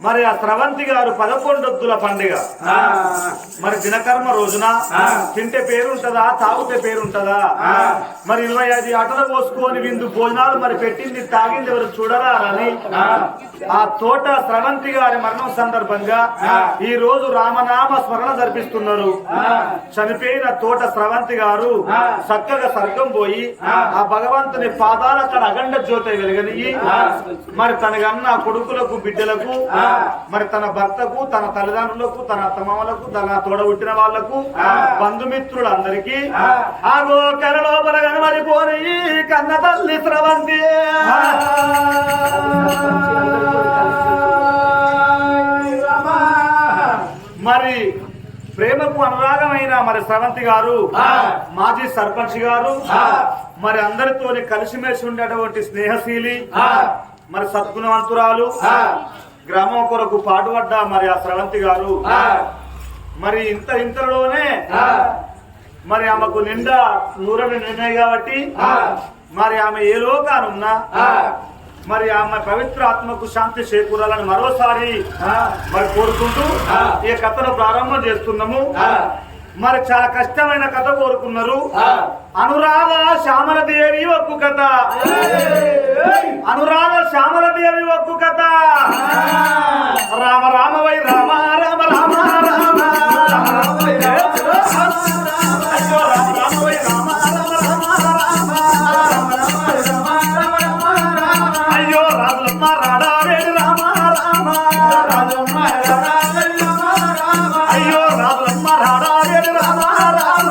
మరి ఆ స్రవంతి గారు పదకొండొద్దుల పండుగ. మరి దినకర్మ రోజున తింటే పేరుంటదా తాగితే పేరుంటదా? మరి ఇరవై ఐదు అటలు పోసుకొని విందు భోజనాలు మరి పెట్టింది తాగింది ఎవరు చూడరా అని. ఆ. తోట స్రవంతి గారి మరణం సందర్భంగా ఈ రోజు రామనామ స్మరణ జరిపిస్తున్నారు. చనిపోయిన తోట స్రవంతి గారు చక్కగా స్వర్గం పోయి ఆ. భగవంతుని పాదాల అక్కడ అఖండ జ్యోతి వెలుగని మరి తనకన్న కొడుకులకు బిడ్డలకు మరి తన భర్తకు తన తల్లిదండ్రులకు తన అత్తమామలకు తన తోడబుట్టిన వాళ్ళకు బంధుమిత్రులందరికీ ఆగో కల లోపల కనబడి పోని కన్న తల్లి స్రవంతి. మరి ప్రేమకు అనురాగమైన మరి స్రవంతి గారు మాజీ సర్పంచ్ గారు మరి అందరితోని కలిసిమెలిసి ఉండేటువంటి స్నేహశీలి మరి సద్గుణవంతురాలు గ్రామం కొరకు పాటుపడ్డ మరి ఆ స్రవంతి గారు? మరి ఇంత ఇంతలోనే మరి ఆమెకు నిండా నూరని నిన్నాయి కాబట్టి మరి ఆమె ఏ లోకానున్నా మరి ఆమె పవిత్ర ఆత్మకు శాంతి చేకూరాలని మరోసారి మరి కోరుకుంటూ ఈ కథను ప్రారంభం చేస్తున్నాము. మరి చాలా కష్టమైన కథ కోరుకున్నారు. అనురాధ శ్యామలదేవి ఒక్కు కథ. అనురాధ శ్యామలదేవి ఒక్కు కథ. రామ రామ వై రామ రామ రామ రామ అయ్యో రాజమ్మ రాడా వేడు రామ. రామ. రాజమ్మ అయ్యో రాజమ్మ రాడా వేడు రామ రామ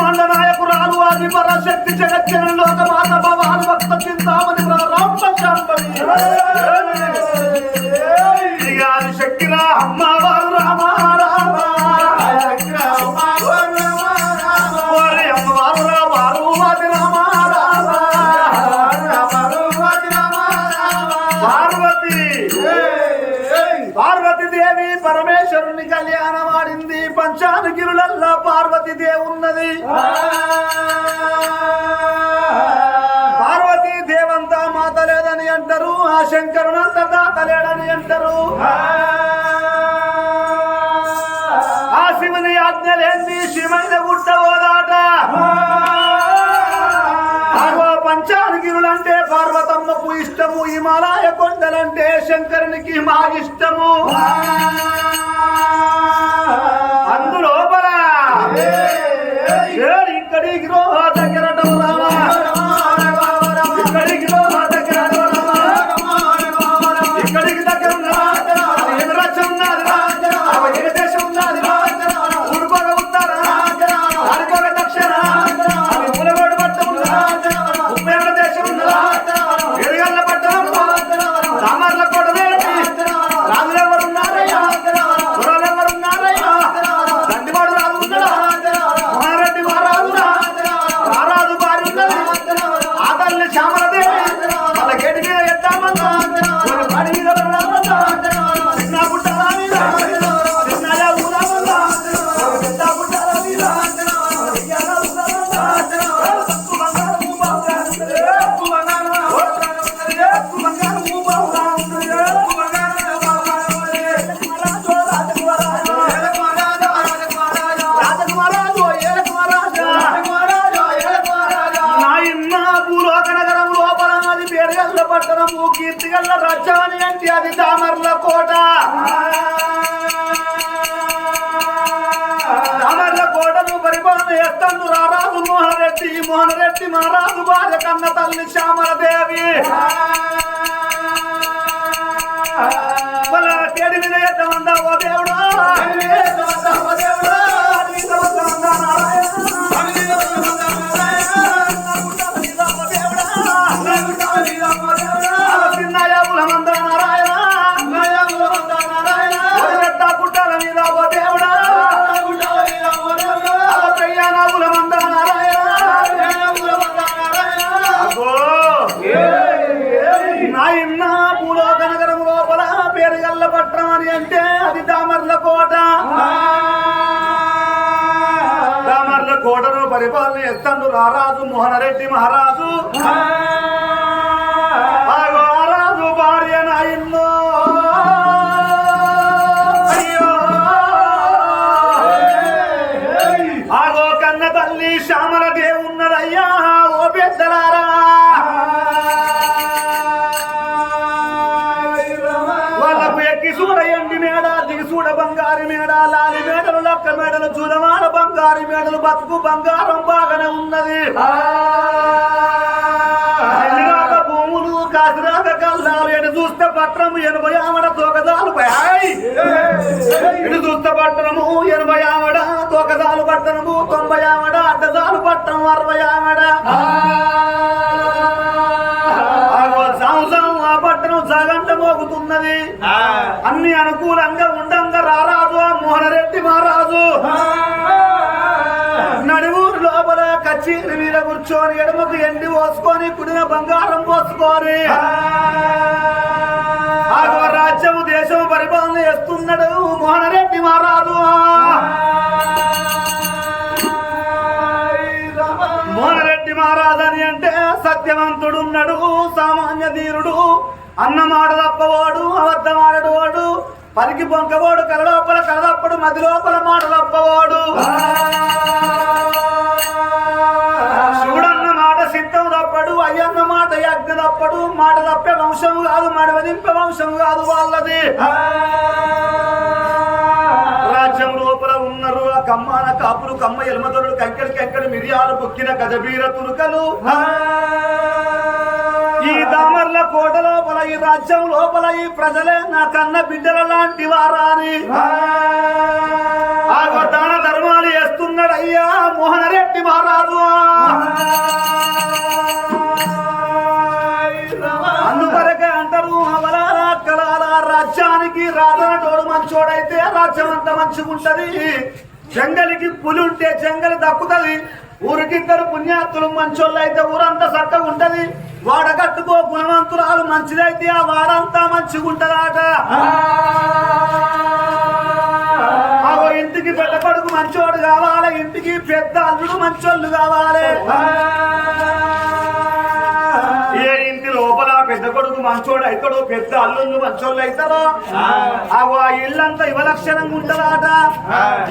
బ్రహ్మాండ నాయకురాలు ఆది పరాశక్తి జగజ్జన లోక పరమేశ్వరుని కళ్యాణమాడింది. పంచానగిరులల్లా పార్వతి దేవున్నది. పార్వతీ దేవంతా మాత లేదని అంటారు. ఆ శంకరునంత తాత లేడని అంటారు. ఆ శివుని ఆజ్ఞలేంది. శివైన గుట్ట ఓదాట పంచానగిరులంటే పార్వతమ్మకు ఇష్టము హిమాలయ కొండలంటే శంకరునికి మా ఇష్టము. అందులోపల రెడ్డి మోహన్ రెడ్డి మహారాజు భార్య కన్న తల్లి శ్యామలదేవి. తేడి మీద ఎత్తమందా ఓ దేవుడా? ఎత్తమందా పరిపాలన ఎత్తండు రారాజు మోహనరెడ్డి మహారాజు. రారాజు భార్య నాయన్నో. అయ్యో. ఆగో కన్న తల్లి శ్యామల దేవున్నదయ్యా. ఓ పెద్దలారా. బంగారు లాలి మేడలు లక్క మేడలు చూడమాన బంగారు మేడలు బతుకు బంగారం బాగానే ఉన్నది. భూములు కాసిరాక కల్లాలు ఎటు చూస్తే పట్నము ఎనభై ఆమడ తోకదాలు పై. ఇటు చూస్తే పట్టణము ఎనభై ఆమడ తోకదాలు పట్టణము తొంభై ఆమడ అడ్డదాలు పట్టణం అరవై ఆమడ. సంవత్సరం ఆ పట్టణం సగం మోగుతున్నది అన్ని అనుకూలంగా ఉండంగా రారాజు ఆ మోహనరెడ్డి మహారాజు. నడుమూరు లోపల కచేరి మీద కూర్చొని ఎడమకు ఎండి పోసుకొని కుడిన బంగారం పోసుకొని. రాజ్యము దేశం పరిపాలన చేస్తున్నాడు మోహనరెడ్డి మహారాజు. మోహనరెడ్డి మహారాజు అని అంటే సత్యవంతుడున్నాడు. సామాన్య ధీరుడు అన్నమాట తప్పవాడు అబద్ధమాడడు వాడు పలికి బొంకవాడు కలలోపల కలదప్పుడు మది లోపల మాట తప్పవాడు శివుడన్న మాట సిద్ధం తప్పడు అయ్యన్న మాట యజ్ఞ తప్పడు మాట తప్పే వంశము కాదు మడవదింపే వంశము కాదు వాళ్ళది. రాజ్యం లోపల ఉన్నారు ఆ కమ్మాన కాపులు కమ్మ ఎలమదొరలు కంకెడు కంకెడు మిరియాలు బొక్కిన గజబీర తురుకలు. ఈ దామర్ల కోట లోపల ఈ రాజ్యం లోపల ఈ ప్రజలే నా కన్న బిడ్డల లాంటి వారాని. దాన ధర్మాలు చేస్తున్నాడు అయ్యా మోహనరెడ్డి మహారాజు. అందువరకే అంటారు అవలాల కలాల రాజ్యానికి రాజనటోడు మంచోడైతే రాజ్యం అంత మంచిగుంటది. జంగలికి పులి ఉంటే జంగలి దక్కుతది. ఊరికిద్దరు పుణ్యాత్తులు మంచోళ్ళు అయితే ఊరంతా చక్కగా ఉంటది. వాడ కట్టుకో గుణవంతురాలు మంచిదైతే ఆ వాడంతా మంచిగా ఉంటదాట ఇంటికి పెద్ద కొడుకు మంచోడు కావాలి ఇంటికి పెద్ద అల్లుడు మంచోళ్ళు కావాలి. కొడుకు మంచోడు అవుతాడో పెద్ద అల్లుళ్ళు మంచోళ్ళు అవుతారో ఆ. ఇల్లంతా ఇవలక్షణంగా ఉంటదాట.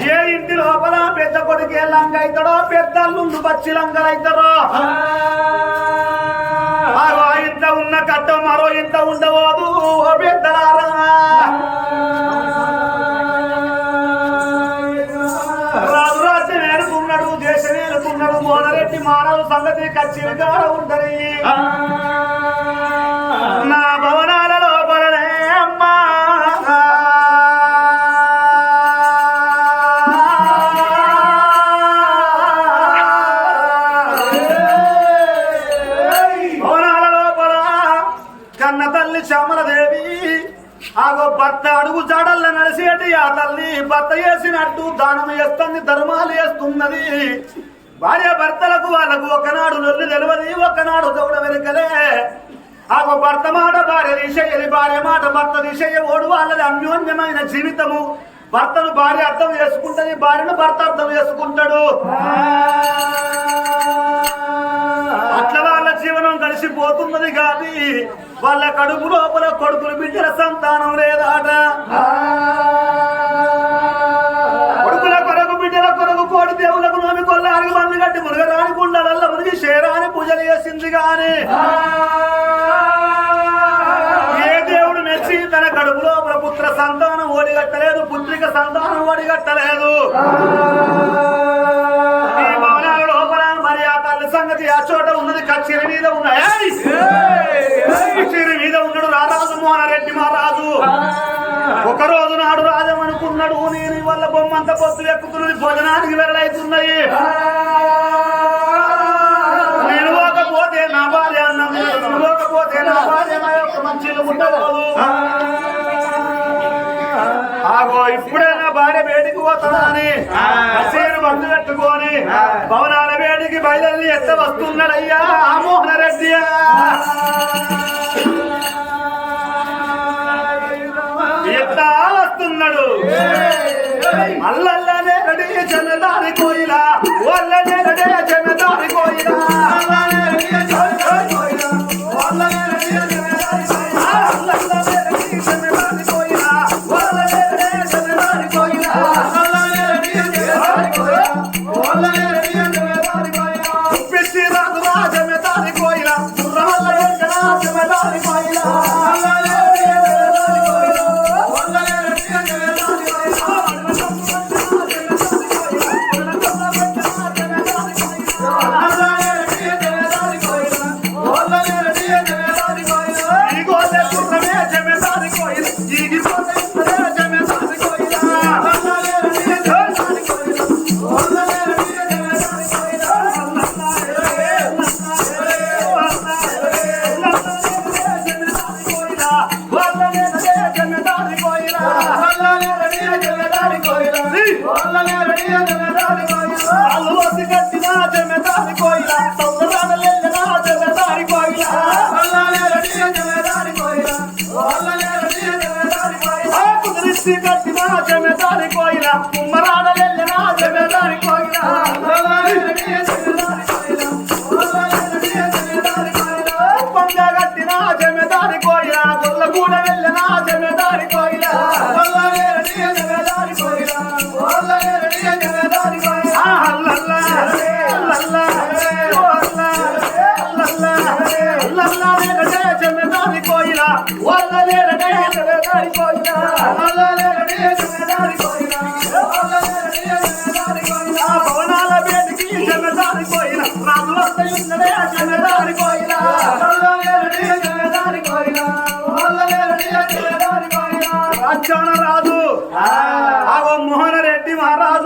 ఏ ఇంటి లోపల పెద్ద కొడుకు ఏ లంగ అవుతాడో పెద్ద అల్లుళ్ళు పచ్చి లంగలు అవుతారో ఆ. ఇంత ఉన్న కట్ట మరో ఇంత ఉండబోదు పెద్దలారా. మోనరెడ్డి మానవ సంగతి ఖచ్చితంగా ఉంటది. భర్త చేసినట్టు దానం చేస్తుంది ధర్మాలు చేస్తున్నది. భార్య భర్తలకు వాళ్ళకు ఒకనాడు నొల్లి తెలియదు ఒకనాడు దౌడ వెనుకలే. ఆ భర్త మాట భార్య దిశయ్యది భార్య మాట భర్త దిశయ్య ఓడు వాళ్ళది అన్యోన్యమైన జీవితము. భర్తను భార్య అర్థం చేసుకుంటది భార్యను భర్త అర్థం చేసుకుంటాడు. అట్లా వాళ్ళ జీవనం కలిసిపోతున్నది కానీ వాళ్ళ కడుపు లోపల కొడుకులు బిడ్డల సంతానం లేదాట. ఈ భవనాల లోపల మరి ఆ తల్లి సంగతి ఆ చోట ఉన్నది కచ్చేరి మీద ఉన్నాయి కచ్చేరి మీద ఉన్నాడు రారాజు మోహన్ రెడ్డి మహారాజు ఒక రోజు నాడు రాజమనుకున్నాడు. నేను ఈ వల్ల బొమ్మంత పొత్తు ఎక్కుతున్నది భోజనానికి వెళ్ళైతున్నాయి నేను పోకపోతే నా భార్య అన్నం. నేను పోకపోతే నా భార్య నా యొక్క మంచిగా ఉండదు ఆగో ఇప్పుడే నా భార్య వేడికి పోతానని కచేరు బంధు పెట్టుకొని భవనాల వేడికి బయలుదేరి ఎత్త వస్తున్నాడయ్యా ఆ మోహన రెడ్డి ఎత్త వస్తున్నాడు? అల్లల్లనే రెడీ జనదారి కోయిలా.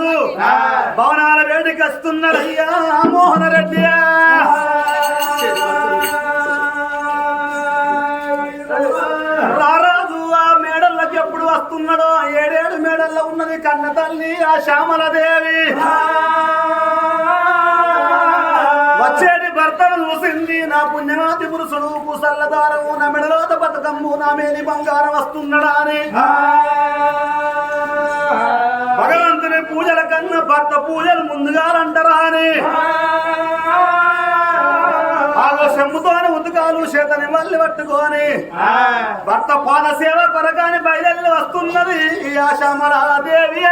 మహారాజు భవనాల వేడికి వస్తున్నాడయ్యా మోహన రెడ్డి రారాజు ఆ మేడల్లోకి ఎప్పుడు వస్తున్నాడో? ఏడేడు మేడల్లో ఉన్నది కన్న తల్లి ఆ శ్యామల దేవి. వచ్చేటి భర్తను చూసింది నా పుణ్యనాథి పురుషుడు కుసల్లదారము నా మెడలోత బతుకమ్ము నా మేని బంగారం వస్తున్నాడా అని. పూజల కన్నా భర్త పూజలు ముందుగా అంటారా అని ఆగో సెమ్ముతోని ఉతుకాలు చేతని మళ్ళీ పట్టుకొని. భర్త పాద సేవ కొరకాని బయలుదేరి వస్తున్నది ఈ ఆశామరాదేవి